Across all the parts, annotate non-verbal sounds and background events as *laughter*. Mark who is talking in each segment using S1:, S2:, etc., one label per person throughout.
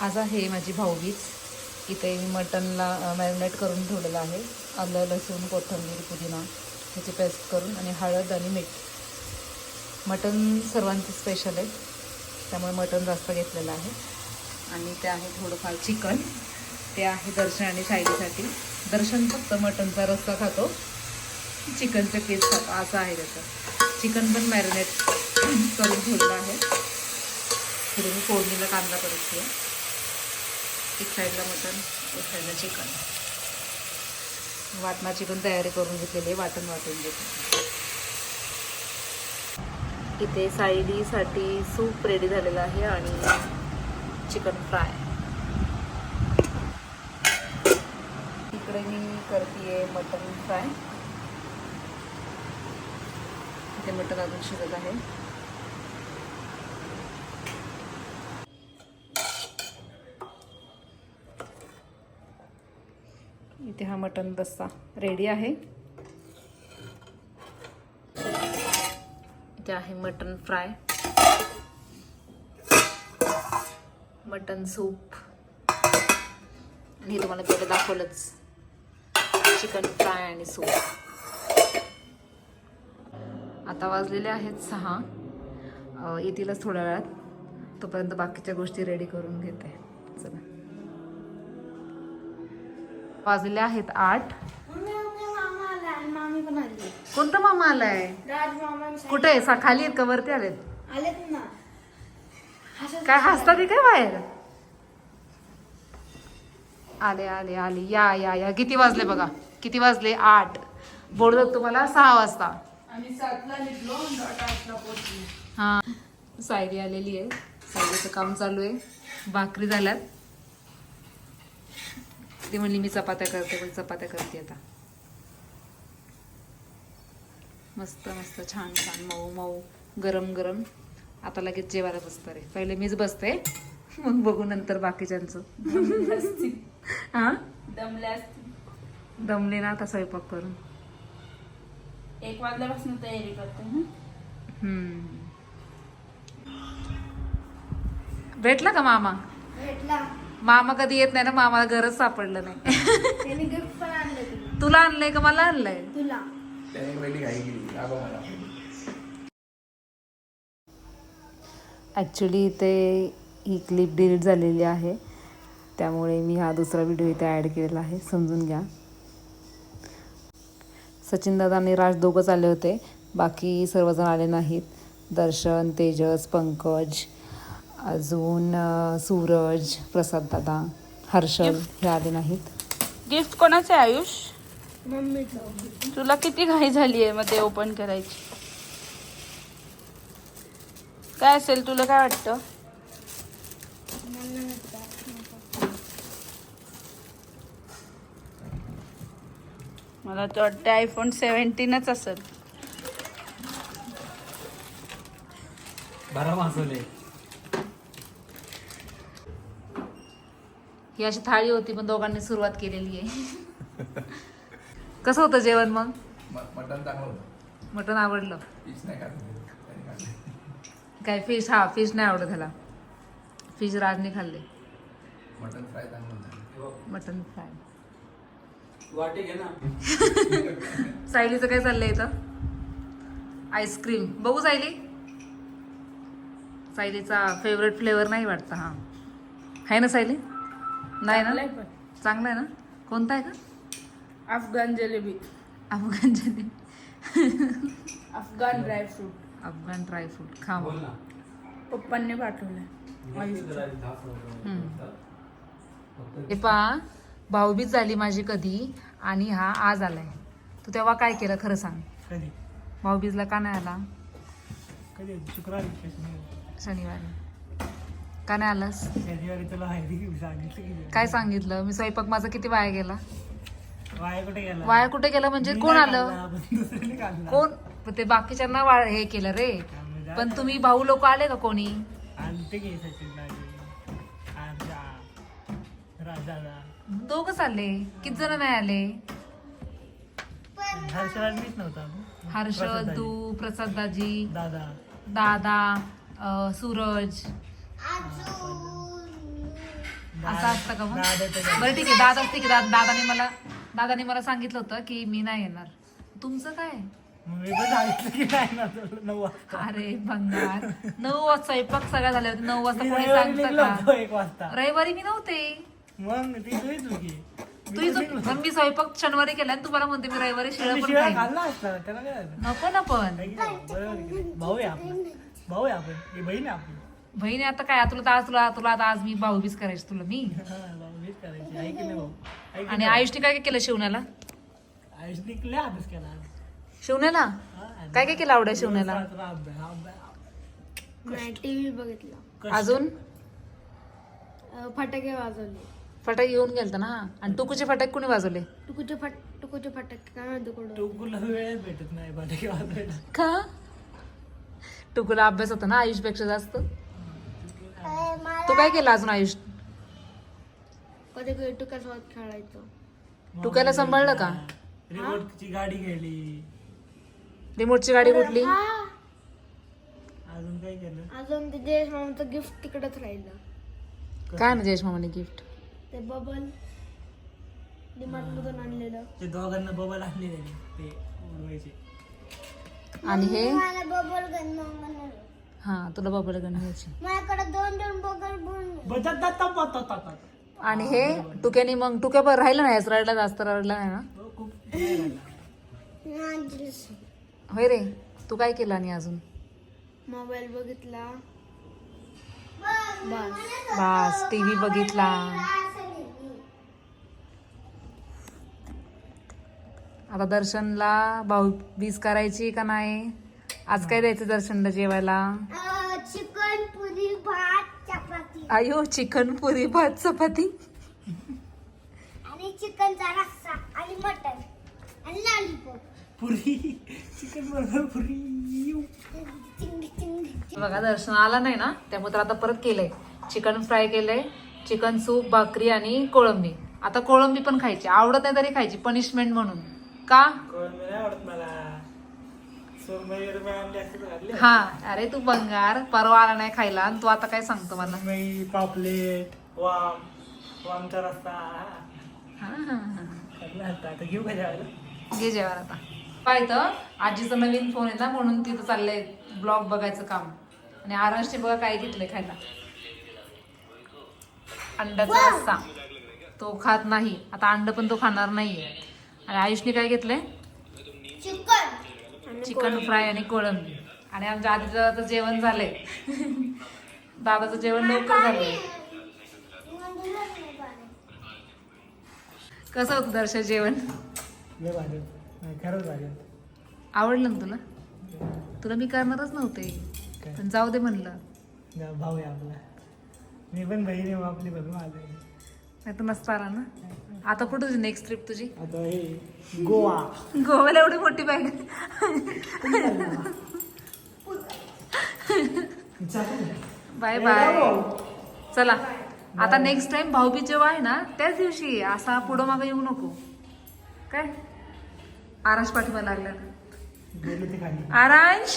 S1: आज आहे माझी भाऊबीज. इथे मी मटनला मॅरिनेट करून ठेवलेलं आहे. आलं लसूण कोथिंबीर पुदिना. ह्याची पेस्ट करून आणि हळद आणि मीठ. मटन सर्वांचं स्पेशल आहे. त्यामुळे मटन जास्त घेतलेलं आहे. आणि ते आहे थोडंफार चिकन. ते आहे दर्शन आणि शायरीसाठी. दर्शन फक्त मटनचा रस्ता खातो. चिकनचं पीस खातो असं आहे त्याचं. चिकन पण मॅरिनेट करून ठेवलेलं आहे. पुढे मी फोडणीला कांदा परतते. एक साईडला मटन एक साईडला चिकन वाटणाची पण तयारी करून घेतलेली आहे वाटण वाटून घेते इथे सायलीसाठी सूप रेडी झालेलं आहे आणि चिकन फ्राय इकडे मी करते मटन फ्राय इथे मटन अजून शिजत आहे. इथे हा मटन रस्सा रेडी आहे. इथे आहे मटन फ्राय. Mutton soup. आणि हे तुम्हाला पहिले दाखवलंच. चिकन फ्राय आणि सूप आता वाजलेले आहेत सहा. येतीलच थोड्या वेळात. तोपर्यंत बाकीच्या गोष्टी रेडी करून घेते. चला. वाजलेले आहेत आठ. कोणता मामा आलाय?
S2: राज मामा
S1: कुठे आहे? खाली आहेत का? वरती आलेत?
S2: आलेत ना हसत
S1: काय हसतात काय बाहेर? आले आले आले. या या या. किती वाजले बघा? किती वाजले? आठ. बोलत तुम्हाला सहा वाजता. हा. सायली आलेली आहे. सायलीचं काम चालू आहे. भाकरी झाल्यात. ती म्हणली मी चपात्या करते पण चपात्या करते आता. मस्त मस्त छान छान मऊ मऊ गरम गरम. आता लगेच जेवायला बसतं रे. पहिले मीच बसते मग बघू नंतर बाकीच्यांचं. हा?
S3: दमल्या असतील.
S1: दमले ना आता स्वयंपाक करून.
S3: एक वाजल्यापासून तयारी करते हं?
S1: हम्म. भेटला का मामा?
S2: भेटला.
S1: मामा कधी येत नाही ना मामाला गरज सापडलं नाही.
S2: त्याने गिफ्ट पण आणलं तुला
S1: तुला आणलंय का मला आणलंय?
S2: तुला.
S4: त्याने पहिली घाई केली. आबा मला.
S1: ॲक्च्युली इथे ही क्लिप डिलीट झालेली आहे. त्यामुळे मी हा दुसरा व्हिडिओ इथे ॲड केलेला आहे. समजून घ्या. सचिन दादा आणि राज दोघंच आले होते. बाकी सर्वजण आले नाहीत. दर्शन तेजस पंकज अजून सूरज प्रसाद दादा हर्षल हे आले नाहीत.
S3: गिफ्ट कोणाचं आहे आयुष?
S2: मम्मीचं.
S3: तुला किती घाई झाली आहे मग ते ओपन करायची. काय असेल तुला काय वाटतं? मला तर वाटतं आयफोन सेव्हन्टीनच असेल.
S4: बारा मासवले
S1: ही अशी थाळी होती पण दोघांनी सुरुवात केलेली आहे. कसं होतं जेवण मग?
S4: मटन चांगलं होतं.
S1: मटण आवडलं.
S4: नाही
S1: काय फिश? हा फिश नाही आवडत त्याला फिश राजने खाल्ले.
S4: मटन फ्राय चांगलं होतं.
S1: Mutton fry.
S5: वाटे घे ना.
S1: सायलीचं काय चाललंय इथं? आईस्क्रीम. बघू सायली. सायलीचा फेवरेट फ्लेवर नाही वाटतं हा. आहे ना सायली? नाही ना?
S3: चांगलं आहे पण.
S1: चांगला आहे ना? कोणता आहे का?
S3: Afghan jalebi.
S1: Afghan jalebi.
S3: Afghan dry fruit
S1: Afghan dry fruit खा
S5: बोल
S1: मग.
S5: ना.
S3: पप्पांनी पाठवलंय.
S1: हे पहा भाऊबीज झाली माझी कधी आणि हा आज आलाय. तू तेव्हा काय केलं खरं सांग.
S6: कधी?
S1: भाऊबीजला का नाही आला?
S6: कधी? शुक्रवारी शनिवारी?
S1: का नाही आलास?
S6: शनिवारी तुला माहिती की सांगितलं की
S1: काय सांगितलं? मी स्वयंपाक माझा किती वाया गेला?
S6: वाया कुठे गेला?
S1: वाया कुठे गेला म्हणजे
S6: मी
S1: कोण
S6: नाही
S1: आलं?
S6: पण दुसऱ्याने.
S1: कोण? पण ते बाकीच्यांना वा- हे केलं रे.
S6: त्यामुळे जा-
S1: पण तुम्ही भाऊ लोक आले का कोणी?
S6: आणते की सचिन दाजी. आमच्या राजाला.
S1: दोघच आले किती जण नाही आले?
S6: हर्षराज मीच नव्हता.
S1: हर्ष
S6: प्रसाद दाजी.
S1: तू प्रसाद दाजी.
S6: दादा.
S1: दादा अं, सूरज. असं असतं का मग? बरं ठीक आहे दादा ठीक आहे दा- दादाने मला दादाने मला सांगितलं होतं की मी नाही येणार. तुमचं काय?
S6: मी पण सांगितलं की नाही ना तुला नऊ वाजता.
S1: अरे भंगार. नऊ वाजता स्वयंपाक सगळा झाले. होते नऊ वाजता
S6: मी
S1: कोणी
S6: रविवारी
S1: सांगतं
S6: निघलो
S1: का?
S6: होतो एक वाजता.
S1: रविवारी मी नव्हते.
S6: मग ती तुझी चुकी
S1: तू मग मी स्वयंपाक शनिवारी केला आणि तुम्हाला म्हणते मी रविवारी शिळा
S6: मी
S1: पण
S6: शिवाय
S1: खाईन.
S6: खाल्ला असता त्याला काय झालं
S1: नको ना पण.
S6: आहे की नाही? बरोबर की नाही? भाऊ आहे आपला भाऊ आहे आपण. ही बहीण आहे आपली.
S1: बहिणी आता काय? तुला तर आज तुला तुला आता आज मी भाऊबीज करायची तुला मी?
S6: हा,
S1: आणि आयुषने काय काय केलं शिवण्याला?
S6: अभ्यास केला.
S1: शिवण्याला? काय काय केलं आवडा शिवण्याला?
S2: टीव्ही बघितला.
S1: अजून?
S2: फटाके वाजवले.
S1: फटाके घेऊन गेलता ना? आणि टुकूचे फटाके कोणी वाजवले?
S2: टुकूचे फट टुकूचे फटाके काय म्हणतो
S6: टोकूला वेळ भेटत नाही फटाके वाजवायला.
S1: का? टुकूला अभ्यास होता ना आयुषपेक्षा जास्त? तू काय केलं अजून आयुष?
S2: कधी कधी खेळायचो.
S1: टुकायला सांभाळलं का?
S6: रिमोटची गाडी गेली.
S1: रिमोटची गाडी कुठली?
S6: अजून काय केलं?
S2: अजून ते जयेश मामाचं गिफ्ट तिकडेच राहिलं.
S1: काय ना जयेश मामाने गिफ्ट
S2: ते बबल डिमार्ट मधून आणलेलं.
S6: ते दोघांना बबल आणले ते उडवायचे.
S1: आणि हे?
S2: मला बबल गन मागवणार.
S1: हा तुला बाबाला गण घ्यायची
S2: माझ्याकडे दोन दोन
S1: आणि हे टुक्याने मग टुक्या बरं राहिलं नाही रडला जास्त रडला नाही ना?
S6: लागला.
S1: होय रे तू काय केलं आणि अजून?
S2: मोबाईल बघितला. बस
S1: बास टीव्ही बघितला. आता दर्शनला भाऊ बीज करायची का नाही? आज काय द्यायचं दर्शनला जेवायला?
S2: चिकन पुरी भात चपाती
S1: आयो चिकन पुरी भात चपाती.
S2: आणि चिकनचा रस्सा आणि मटन आणि lollipop
S6: puri. Chicken burger puri.
S2: चिंग चिंग
S1: बघा दर्शन आला नाही ना त्यामुळे तर आता परत केलंय. चिकन फ्राय केलंय चिकन सूप भाकरी आणि कोळंबी. आता कोळंबी पण खायची. आवडत नाही तरी खायची. पनिशमेंट म्हणून. का?
S6: कोळंबी नाही आवडत मला सुरमई वगैरे आणली असते तर घातली
S1: हा अरे तू बंगार परवा आला नाही खायला आणि तू आता काय सांगतो मला?
S6: पापलेट वाम वामचा रस्ता
S1: हा, हा, हा.
S6: आता घेऊ का जेवायला?
S1: घे जेवण आता. तर आजीचा नवीन फोन आहे ना म्हणून तिथं चाललंय ब्लॉग बघायचं काम. आणि आरामशी बघा काय घेतलंय खायला. अंड्याचा रस्सा. तो खात नाही. आता अंड पण तो खाणार नाहीये. आणि आयुषने काय घेतलंय?
S2: चिकन.
S1: चिकन फ्राय आणि कोळंबी. आणि आमच्या आधीचं जेवण झालंय. *laughs* दादाचं जेवण लवकर झालंय. कसं होतं दर्शन जेवण. आवडलं ना तुला? तुला मी करणारच नव्हते? पण जाऊ दे म्हणलं.
S6: भाऊ आपला. मी पण बहीण आपली बघ माझं.
S1: नाही तर आला ना. आता कुठं तुझी नेक्स्ट ट्रिप तुझी?
S6: आता हे गोवा.
S1: गोव्याला एवढी मोठी बॅग बाय बाय चला. आता नेक्स्ट टाइम भाऊबीज जेव्हा आहे ना त्याच दिवशी. असा पुढं मागं येऊ नको. काय? आरांश पाठिंबा लागला. आरांश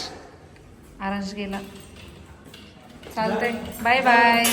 S1: आरांश गेला. चालतंय. Bye bye